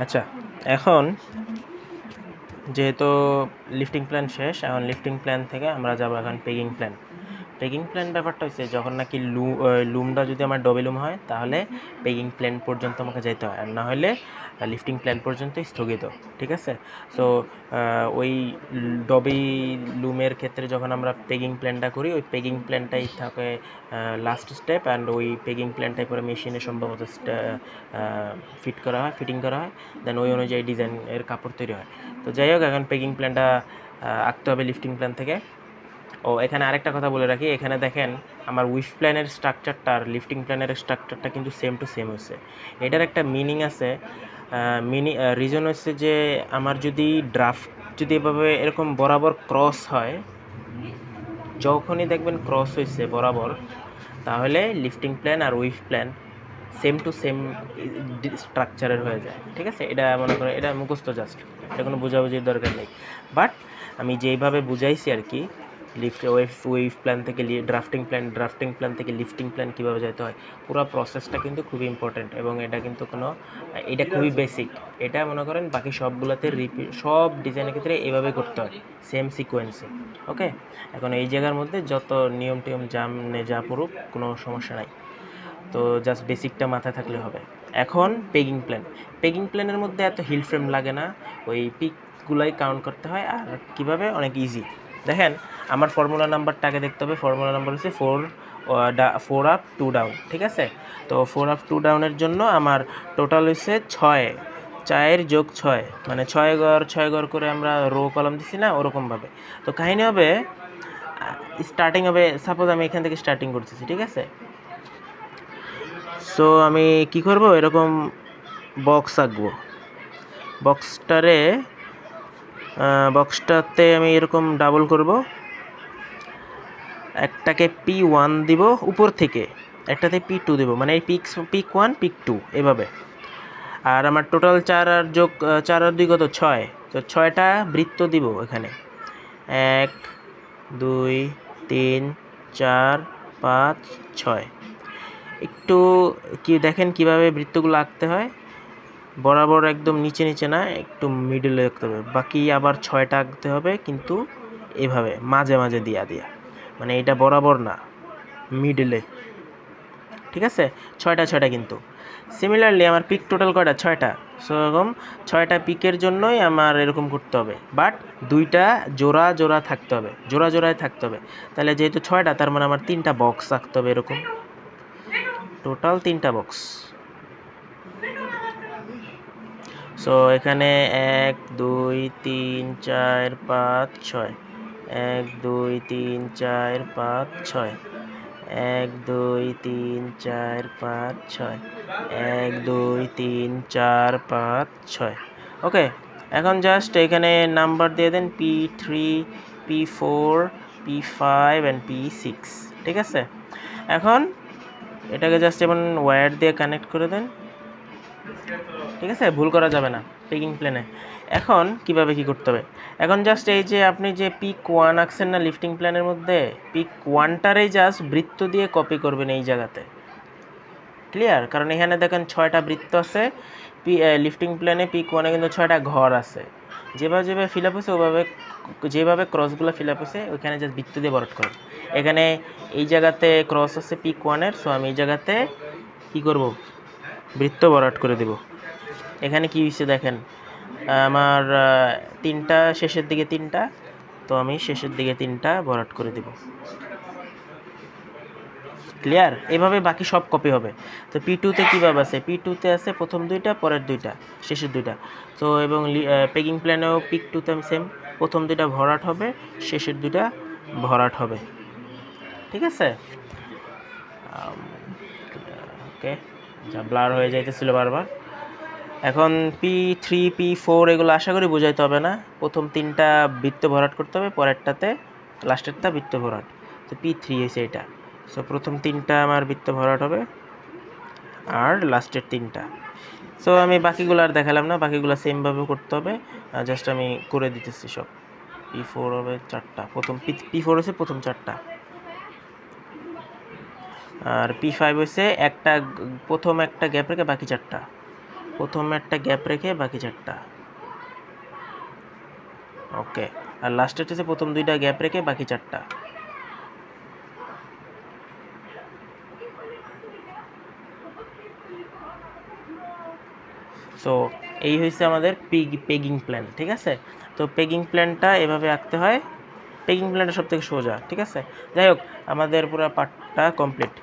আচ্ছা এখন যেহেতু লিফটিং প্ল্যান শেষ, এখন লিফটিং প্ল্যান থেকে আমরা যাব এখন পেগিং প্ল্যান পেগিং প্ল্যান ব্যাপারটা হচ্ছে যখন নাকি লু লুমটা যদি আমার ডবে লুম হয়, তাহলে পেগিং প্ল্যান পর্যন্ত আমাকে যেতে হয়। আর না হলে লিফটিং প্ল্যান পর্যন্ত স্থগিত, ঠিক আছে? সো ওই ডবি লুমের ক্ষেত্রে যখন আমরা পেগিং প্ল্যানটা করি, ওই পেগিং প্ল্যানটাই থাকে লাস্ট স্টেপ অ্যান্ড ওই পেগিং প্ল্যানটাই পরে মেশিনে সম্ভবত ফিট করা হয় ফিটিং করা হয়। দেন ওই অনুযায়ী ডিজাইনের কাপড় তৈরি হয়। তো যাই হোক, এখন পেগিং প্ল্যানটা আঁকতে হবে লিফটিং প্ল্যান থেকে। ও, এখানে আরেকটা কথা বলে রাখি। এখানে দেখেন, আমার উইফ প্ল্যানের স্ট্রাকচারটা আর লিফটিং প্ল্যানের স্ট্রাকচারটা কিন্তু সেম টু সেম হচ্ছে এটার একটা মিনিং আছে। মিনি রিজন হচ্ছে যে আমার যদি ড্রাফট যদি এভাবে এরকম বরাবর ক্রস হয়, যখনই দেখবেন ক্রস হয়েছে বরাবর, তাহলে লিফটিং প্ল্যান আর wife plan same to same স্ট্রাকচারের হয়ে যায়। ঠিক আছে? এটা মনে করে এটা মুখস্থ জাস্ট এটা কোনো বোঝাবুঝির দরকার নেই। বাট আমি যেইভাবে বুঝাইছি আর কি লিফট ওয়েভ ওয়েভ প্ল্যান থেকে ড্রাফটিং প্ল্যান ড্রাফটিং প্ল্যান থেকে লিফটিং প্ল্যান কীভাবে যেতে হয়, পুরো প্রসেসটা কিন্তু খুবই ইম্পর্ট্যান্ট এবং এটা কিন্তু কোনো, এটা খুবই বেসিক এটা মনে করেন বাকি সবগুলোতে রিপিট সব ডিজাইনের ক্ষেত্রে এভাবে করতে হয় সেম সিকোয়েন্সে ওকে এখন এই জায়গার মধ্যে যত নিয়ম টিয়ম নে যা পড়ুক, কোনো সমস্যা নাই। তো জাস্ট বেসিকটা মাথায় থাকলে হবে। এখন পেগিং প্ল্যান পেগিং প্ল্যানের মধ্যে এত হিল ফ্রেম লাগে না, ওই পিকগুলাই কাউন্ট করতে হয় আর কীভাবে? অনেক ইজি দেখেন, আমার ফর্মুলা নাম্বারটা আগে দেখতে হবে। ফর্মুলা নাম্বার হচ্ছে four four up to down ঠিক আছে? তো ফোর আপ টু ডাউনের জন্য আমার টোটাল হচ্ছে ছয়। চায়ের যোগ ছয় মানে ছয় ঘর ছয় ঘর করে আমরা রো কলম দিছি না, ওরকমভাবে। তো কাহিনী হবে স্টার্টিং হবে সাপোজ আমি এখান থেকে স্টার্টিং করতেছি, ঠিক আছে? সো আমি কি করব? এরকম বক্স আঁকবো। বক্সটারে বক্সটাতে আমি এরকম ডাবল করব। একটাকে পি ওয়ান দিব, উপর থেকে। একটাতে পি টু দেবো মানে এই peak peak one peak two এভাবে। আর আমার টোটাল চার আর যোগ চার আর দুই কত? ছয়। তো ছয়টা বৃত্ত দিব এখানে। এক, দুই, তিন, চার, পাঁচ, ছয়। একটু কি দেখেন কীভাবে বৃত্তগুলো আঁকতে হয়? বরাবর একদম নিচে নিচে না, একটু মিডলে রাখতে হবে। বাকি আবার ছয়টা আঁকতে হবে, কিন্তু এভাবে, মাঝে মাঝে দিয়া দিয়া। মানে এটা বরাবর না মিডলে ঠিক আছে? ছয়টা ছয়টা কিন্তু। সিমিলারলি আমার পিক টোটাল কয়টা? ছয়টা। সো এরকম ছয়টা পিকের জন্যই আমার এরকম করতে হবে। বাট দুইটা জোড়া জোড়া থাকতে হবে। জোড়া, জোড়ায় থাকতে হবে। তাহলে যেহেতু ছয়টা, তার মানে আমার তিনটা বক্স রাখতে হবে এরকম। টোটাল তিনটা বক্স সো এখানে এক, দুই, তিন, চার, পাঁচ, ছয়। এক, দুই, তিন, চার, পাঁচ, ছয়। এক, দুই, তিন, চার, পাঁচ, ছয়। এক, দুই, তিন, চার, পাঁচ, ছয়। ওকে এখন জাস্ট এখানে নাম্বার দিয়ে then P three P four P five and P six ঠিক আছে? এখন এটাকে জাস্ট যেমন ওয়্যার দিয়ে কানেক্ট করে দেন। ঠিক আছে? ভুল করা যাবে না পেকিং প্ল্যানে এখন কীভাবে কি করতে হবে? এখন জাস্ট এই যে আপনি যে পিক ওয়ান আঁকছেন না লিফটিং প্ল্যানের মধ্যে পিক ওয়ানটারেই জাস্ট বৃত্ত দিয়ে কপি করবেন এই জায়গাতে। ক্লিয়ার কারণ এখানে দেখেন ছয়টা বৃত্ত আছে, পি লিফটিং প্ল্যানে পিক ওয়ানে কিন্তু ছয়টা ঘর আছে। যেভাবে যেভাবে ফিল আপ হয়েছে, ওভাবে যেভাবে ক্রসগুলো ফিল আপ হয়েছে, ওইখানে জাস্ট বৃত্ত দিয়ে বরট করেন। এখানে এই জায়গাতে ক্রস আছে পিক ওয়ানের সো আমি এই জায়গাতে কী করব? বৃত্ত বরাট করে দেব। এখানে কি হয়েছে দেখেন? আমার তিনটা, শেষের দিকে তিনটা, তো আমি শেষের দিকে তিনটা বরাট করে দেব। ক্লিয়ার এভাবে বাকি সব কপি হবে। তো পি টুতে কীভাবে আছে? পি টুতে আছে প্রথম দুইটা, পরের দুইটা, শেষের দুইটা। তো এবং পেকিং প্ল্যানেও পিক টুতে আমি সেম প্রথম দুইটা ভরাট হবে, শেষের দুইটা ভরাট হবে। ঠিক আছে? ওকে যা ব্লার হয়ে যাইতেছিল বারবার। এখন পি থ্রি পি ফোর এগুলো আশা করি বোঝাইতে হবে না। প্রথম তিনটা বৃত্ত ভরাট করতে হবে, পরেরটাতে লাস্টেরটা বৃত্ত ভরাট। তো পি থ্রি হয়েছে এটা। সো প্রথম তিনটা আমার বৃত্ত ভরাট হবে আর লাস্টের তিনটা। সো আমি বাকিগুলো আর দেখালাম না, বাকিগুলো সেমভাবে করতে হবে। জাস্ট আমি করে দিতেছি সব। পি ফোর হবে চারটা। প্রথম পি পি ফোর হচ্ছে প্রথম চারটা। আর পি ফাইভ হচ্ছে একটা, প্রথম একটা গ্যাপ রেখে বাকি চারটা। প্রথমে একটা গ্যাপ রেখে বাকি চারটা। ওকে আর লাস্টের হচ্ছে প্রথম দুইটা গ্যাপ রেখে বাকি চারটা। সো এই হয়েছে আমাদের পিগ পেগিং প্ল্যান ঠিক আছে? তো পেগিং প্ল্যানটা এভাবে আঁকতে হয়। পেগিং প্ল্যানটা সব থেকে সোজা, ঠিক আছে? যাই হোক, আমাদের পুরো পার্টটা কমপ্লিট